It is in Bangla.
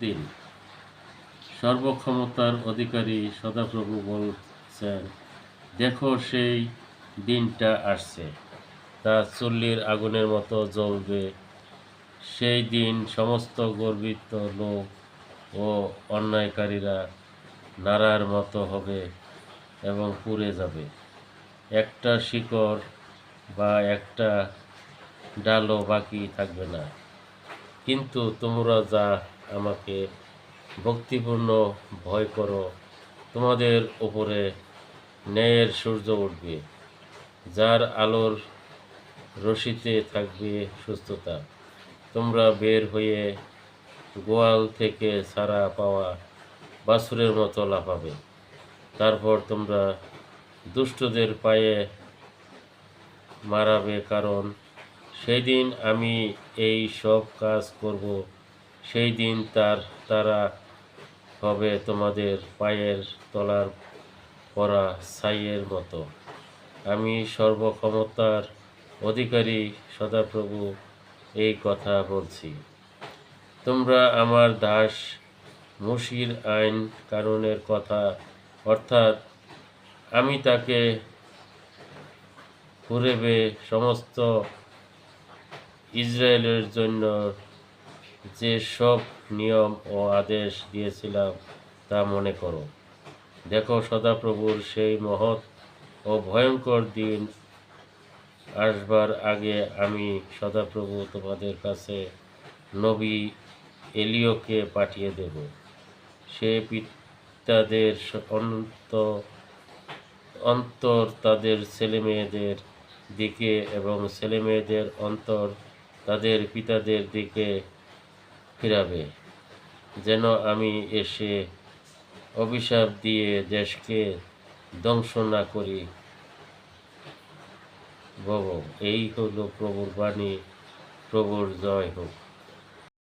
দিন। সর্বক্ষমতার অধিকারী সদাপ্রভু বলছেন, দেখো সেই দিনটা আসছে। তা চুল্লির আগুনের মতো জ্বলবে। সেই দিন সমস্ত গর্বিত লোক ও অন্যায়কারীরা নাড়ার মতো হবে এবং পুড়ে যাবে। একটা শিকড় বা একটা ডালও বাকি থাকবে না। কিন্তু তোমরা যা আমাকে ভক্তিপূর্ণ ভয় করো। তোমাদের উপরে ন্যায়ের সূর্য উঠবে, যার আলোর রশিতে থাকবে সুস্থতা। তোমরা বের হয়ে গোয়াল থেকে ছাড়া পাওয়া বাছুরের মতো লাফাবে। তারপর তোমরা দুষ্টদের পায়ে মারাবে, কারণ সেই দিন আমি এই সব কাজ করব সেই দিন তার তারা হবে তোমাদের পায়ের তলার পরা ছাইয়ের মতো। আমি সর্বক্ষমতার অধিকারী সদাপ্রভু এই কথা বলছি। তোমরা আমার দাস মুশির আইন কারণের কথা, অর্থাৎ আমি তাকে হুরেবে সমস্ত ইসরায়েলের জন্য যে সব নিয়ম ও আদেশ দিয়েছিলাম তা মনে করো। দেখো সদাপ্রভুর সেই মহৎ ও ভয়ঙ্কর দিন আসবার আগে আমি সদাপ্রভু তোমাদের কাছে নবী এলিওকে পাঠিয়ে দেব। সে পিতাদের অন্ত, অন্তর তাদের ছেলেমেয়েদের দিকে এবং ছেলেমেয়েদের অন্তর তাদের পিতাদের দিকে ফিরাবে, যেন আমি এসে অভিশাপ দিয়ে দেশকে ধ্বংস না করি। ভব, এই হলো প্রভুর বাণী, প্রভুর জয় হোক।